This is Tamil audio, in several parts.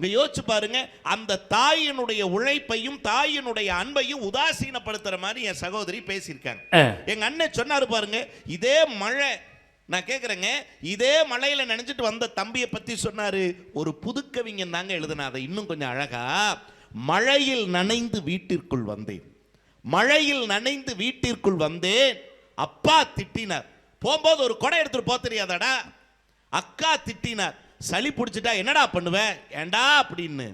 இங்க யோசிச்சு பாருங்க அந்த தாயினுடைய உழைப்பையும் தாயினுடைய அன்பையும் உதாசீனப்படுத்துற மாதிரி என் சகோதரி பேசியிருக்காங்க. எங்க அண்ணன் சொன்னாரு பாருங்க இதே மழை நான் கேக்குறேங்க இதே மழையில நினைச்சிட்டு வந்த தம்பியை பத்தி சொன்னாரு ஒரு புதுக்கவிஞன் தாங்க எழுதுனா அதை இன்னும் கொஞ்சம் அழகா மழையில் நனைந்து வீட்டிற்குள் வந்தேன். மழையில் நனைந்து வீட்டிற்குள் வந்தேன். அப்பா திட்டினார். போகும்போது ஒரு குடை எடுத்துட்டு போக தெரியாதாடா? அக்கா திட்டினார். சளி பிடிச்சிட்டா என்னடா பண்ணுவ ஏண்டா அப்படின்னு.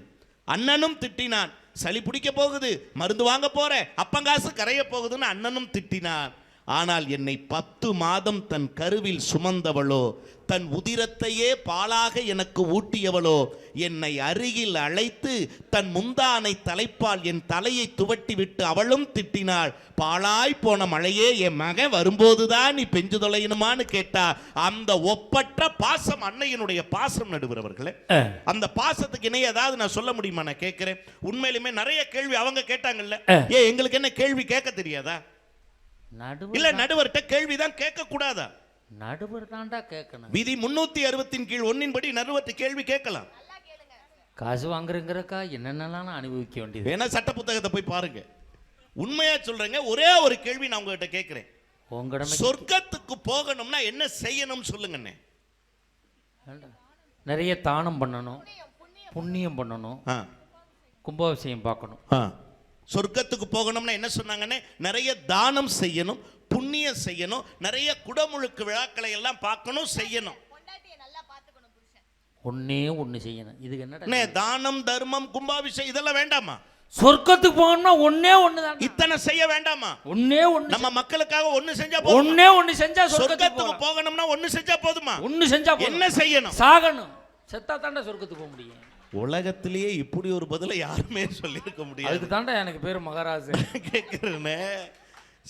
அண்ணனும் திட்டினான். சளி பிடிக்க போகுது. மருந்து வாங்க போற அப்பங்காசு கரைய போகுதுன்னு அண்ணனும் திட்டினான். ஆனால் என்னை பத்து மாதம் தன் கருவில் சுமந்தவளோ தன் உதிரத்தையே பாலாக எனக்கு ஊட்டியவளோ என்னை அருகில் அழைத்து தன் முந்தானை தலைப்பால் என் தலையை துவட்டி விட்டு அவளும் திட்டினாள். பாழாய் போன மழையே என் மகன் வரும்போதுதான் நீ பெஞ்சு தொலையணுமான்னு கேட்டா அந்த ஒப்பற்ற பாசம் அன்னையினுடைய பாசம் நடுவரவர்களே ஆ. அந்த பாசத்துக்கு இணைய ஏதாவது நான் சொல்ல முடியுமா? நான் கேட்கிறேன். உண்மையிலுமே நிறைய கேள்வி அவங்க கேட்டாங்கல்ல. ஏ எங்களுக்கு என்ன கேள்வி கேட்க தெரியாதா? நடுவர் இல்ல நடுவர்கிட்ட கேள்விதான் கேட்க கூடாதா நடுவர் தான்டா கேட்கணும். விதி முன்னூத்தி அறுபத்தின் கீழ் ஒன்னின்படி நடுவர்கிட்ட கேள்வி கேட்கலாம். காசு வாங்குறங்கிறக்கா என்னென்னலாம் நான் அனுபவிக்க வேண்டியது? வேணா சட்ட புத்தகத்தை போய் பாருங்க. உண்மையா சொல்றேங்க ஒரே ஒரு கேள்வி நான் உங்ககிட்ட கேட்கிறேன். உங்கடமை சொர்க்கத்துக்கு போகணும்னா என்ன செய்யணும் சொல்லுங்கண்ணே. நிறைய தானம் பண்ணணும் புண்ணியம் பண்ணணும் கும்பாபிஷேகம் பார்க்கணும். ஆ. சொர்க்கத்துக்கு போகணும்னா என்ன சொன்னாங்கன்னே? நிறைய தானம் செய்யணும் புண்ணியம் செய்யணும் நிறைய குடமுழுக்கு விழாக்களை எல்லாம் பார்க்கணும் செய்யணும். ஒன்னே ஒண்ணு செய்யணும். இதுக்கு என்னடா அண்ணே, தானம் தர்மம் கும்பாபிஷேகம் இதெல்லாம் வேண்டாமா? சொர்க்கத்துக்கு போகணும்னா ஒன்னே ஒண்ணு தான் இத்தனை செய்ய வேண்டாமா? ஒன்னே ஒண்ணு நம்ம மக்களுக்காக ஒண்ணு செஞ்சா போதுமா? ஒன்னே ஒண்ணு செஞ்சா சொர்க்கத்துக்கு. போகணும்னா ஒண்ணு செஞ்சா போதுமா? ஒண்ணு செஞ்சா போதும். என்ன செய்யணும்? சாகணும். செத்தா தாண்டா சொர்க்கத்துக்கு போக முடியும். உலகத்திலேயே இப்படி ஒரு பதில யாருமே சொல்லியிருக்க முடியாது. அதுக்கு தாண்டா எனக்கு பேர் மகாராஜ். கேட்கிறேனே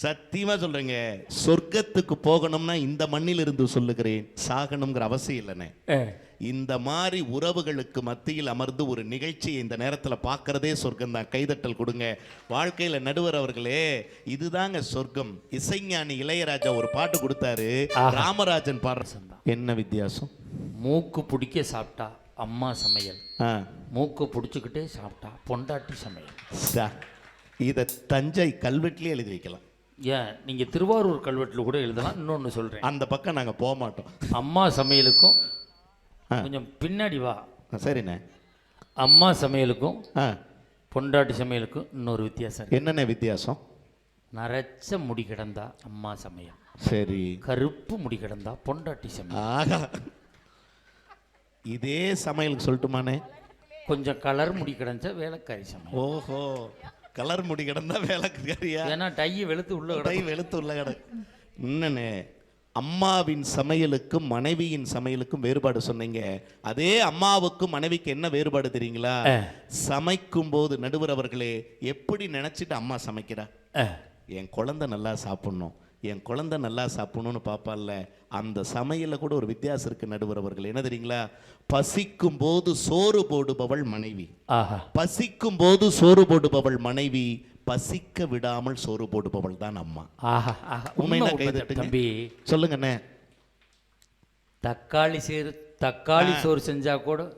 சத்தியமா சொல்றேங்க. சொர்க்கத்துக்கு போகணும்னா இந்த மண்ணில் இருந்து சொல்லுகிறேன். சாகணுங்கிற அவசியம் இல்லைண்ணே. இந்த மாதிரி உறவுகளுக்கு மத்தியில் அமர்ந்து ஒரு நிகழ்ச்சியை இந்த நேரத்தில் பார்க்கறதே சொர்க்கம் தான் கைதட்டல் கொடுங்க. வாழ்க்கையில் நடுவர் அவர்களே இதுதாங்க சொர்க்கம். இசைஞானி இளையராஜா ஒரு பாட்டு கொடுத்தாரு. ராமராஜன் பாடுற என்ன வித்தியாசம்? மூக்கு பிடிக்க சாப்பிட்டா. அம்மா சமையல். மூக்கு பிடிச்சிக்கிட்டே சாப்பிட்டா பொண்டாட்டி சமையல். சா. இதை தஞ்சை கல்வெட்டுலேயே எழுதி வைக்கலாம். ஏன் நீங்க திருவாரூர் கல்வெட்டில் கூட எழுதலாம் இன்னொன்னு சொல்றேன். அந்த பக்கம் நாங்கள் போக மாட்டோம். அம்மா சமையலுக்கும். கொஞ்சம் பின்னாடி வா. சரிண்ணே. அம்மா சமையலுக்கும் பொண்டாட்டி சமையலுக்கும் இன்னொரு வித்தியாசம் என்னென்ன வித்தியாசம்? நரைச்ச முடி கிடந்தா அம்மா சமையல். சரி. கருப்பு முடி கிடந்தா பொண்டாட்டி சமையல். ஆகா இதே சமையலுக்கு சொல்லட்டுமானே கொஞ்சம் கலர் முடி கிடந்தா வேலைக்காரி சமையல். ஓஹோ கலர் முடி கிடந்தா வேலைக்காரியா? ஏன்னா டையை வெளுத்து உள்ள கிடக்கும். வெளுத்து உள்ள கிட என்னண்ணே அம்மாவின் சமையலுக்கும் மனைவியின் சமையலுக்கும் வேறுபாடு சொன்னீங்க. அதே அம்மாவுக்கும் மனைவிக்கு என்ன வேறுபாடு தெரியுங்களா. சமைக்கும் போது நடுவர் அவர்களே எப்படி நினைச்சிட்டு அம்மா சமைக்கிறா? என் குழந்தை நல்லா சாப்பிடணும். என் குழந்தை நல்லா சாப்பிடணும்னு பாப்பால்ல அந்த சமையல்ல கூட ஒரு வித்தியாசம் இருக்கு நடுவர் அவர்கள். என்ன தெரியுங்களா? பசிக்கும் போது சோறு போடுபவள் மனைவி. ஆஹா. பசிக்கும் போது சோறு போடுபவள் மனைவி. பசிக்க விடாமல் சோறு போடுபவள் தான் அம்மா. ஆஹா ஆஹா. உண்மை கை உண்மை தட்டுங்க. தம்பி. சொல்லுங்கண்ணே. தக்காளி சேரு தக்காளி சோறு செஞ்சா கூட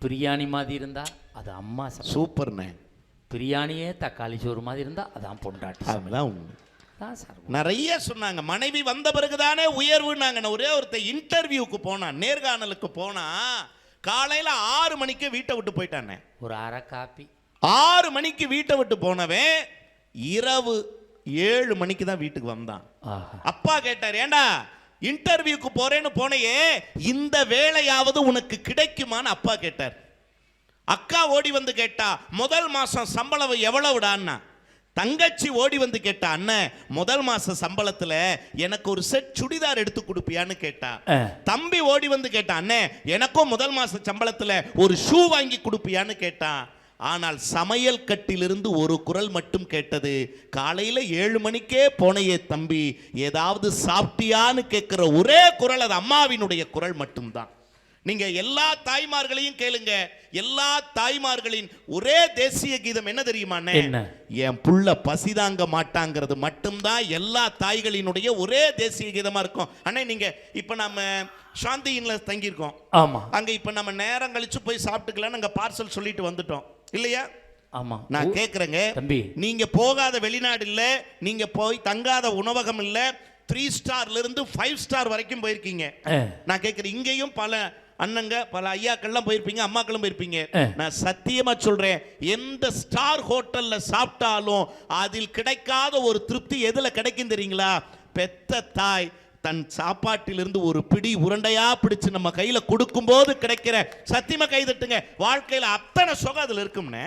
பிரியாணி மாதிரி இருந்தா அது அம்மா சமையல். சூப்பர்ண்ணே. பிரியாணியே தக்காளி சோறு மாதிரி இருந்தா அதான் பொண்டாட்டி சமையல். அதுதான் உண்மை. தான் சார் நிறைய சொன்னாங்க. மனைவி வந்த பிறகுதானே உயர்வுனாங்க நான் ஒரே ஒருத்தர் இன்டர்வியூக்கு போனான் நேர்காணலுக்கு போனா காலையில ஆறு மணிக்கு வீட்டை விட்டு போயிட்டானே. ஒரு அரை காப்பி. ஆறு மணிக்கு வீட்டை விட்டு போனவன் இரவு ஏழு மணிக்கு தான் வீட்டுக்கு வந்தான். அப்பா கேட்டார் ஏண்டா இன்டர்வியூக்கு போறேன்னு போனையே இந்த வேலையாவது உனக்கு கிடைக்குமான்னு அப்பா கேட்டார். அக்கா ஓடி வந்து கேட்டா முதல் மாசம் சம்பளம் எவ்வளவுடான்னா? தங்கச்சி ஓடி வந்து கேட்டா அண்ணன் முதல் மாச சம்பளத்துல எனக்கு ஒரு செட் சுடிதார் எடுத்து கொடுப்பியான்னு கேட்டா. தம்பி ஓடி வந்து கேட்டான் அண்ணே எனக்கும் முதல் மாச சம்பளத்துல ஒரு ஷூ வாங்கி கொடுப்பியான்னு கேட்டான் ஆனால் சமையல் கட்டிலிருந்து ஒரு குரல் மட்டும் கேட்டது காலையில ஏழு மணிக்கே போனையே தம்பி ஏதாவது சாப்பிட்டியான்னு கேட்கிற ஒரே குரல் அது அம்மாவினுடைய குரல் மட்டும்தான். நீங்க எல்லா தாய்மார்களையும் கேளுங்க. எல்லா தாய்மார்களின் ஒரே தேசிய கீதம் என்ன என்ன? என் புள்ள பசிதாங்க மாட்டாங்கிறது மட்டும்தான் எல்லா தாய்களினுடைய ஒரே தேசிய கீதமா இருக்கும். அண்ணே நீங்க இப்ப நம்ம சாந்தியின்ல தங்கியிருக்கோம். ஆமா. அங்க இப்ப நம்ம நேரம் கழிச்சு போய் சாப்பிட்டுக்கலாம் அங்க பார்சல் சொல்லிட்டு வந்துட்டோம். இல்லையா? ஆமா. நான் கேக்குறேங்க. தம்பி. நீங்க போகாத வெளிநாடு இல்ல நீங்க போய் தங்காத உணவகம் இல்ல த்ரீ ஸ்டார்ல இருந்து ஃபைவ் ஸ்டார் வரைக்கும் போயிருக்கீங்க. நான் கேட்கிறேன் இங்கேயும் பல அண்ணங்க பல ஐயாக்கள்லாம் போயிருப்பீங்க அம்மாக்களும் போயிருப்பீங்க. நான் சத்தியமா சொல்றேன் எந்த ஸ்டார் ஹோட்டல்ல சாப்பிட்டாலும் அதில் கிடைக்காத ஒரு திருப்தி எதுல கிடைக்கும் தெரியுங்களா? பெத்த தாய் தன் சாப்பாட்டிலிருந்து ஒரு பிடி உருண்டையா பிடிச்சு நம்ம கையில கொடுக்கும்போது கிடைக்கிற சத்தியமா கை தட்டுங்க. வாழ்க்கையில அத்தனை சுகம் அதுல இருக்கும்னே.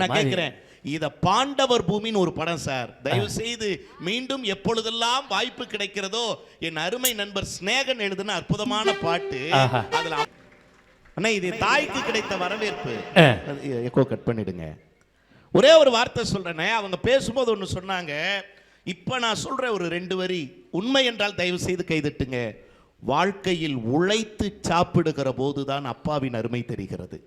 நான். கேட்கிறேன் இத பாண்டவர் பூமின்னு ஒரு படம் சார் தயவு செய்து மீண்டும் எப்பொழுதெல்லாம் வாய்ப்பு கிடைக்கிறதோ என் அருமை நண்பர் ஸ்நேகன் எழுதின அற்புதமான பாட்டு. அதுல அண்ணா இது தாய்க்கு கிடைத்த வரவேற்பு. எக்கோ கட் பண்ணிடுங்க. ஒரே ஒரு வார்த்தை சொல்றேனே அவங்க பேசும்போது ஒன்று சொன்னாங்க. இப்ப நான் சொல்ற ஒரு ரெண்டு வரி உண்மை என்றால் தயவு செய்து கைதட்டுங்க. வாழ்க்கையில் உழைத்து சாப்பிடுகிற போதுதான் அப்பாவின் அருமை தெரிகிறது.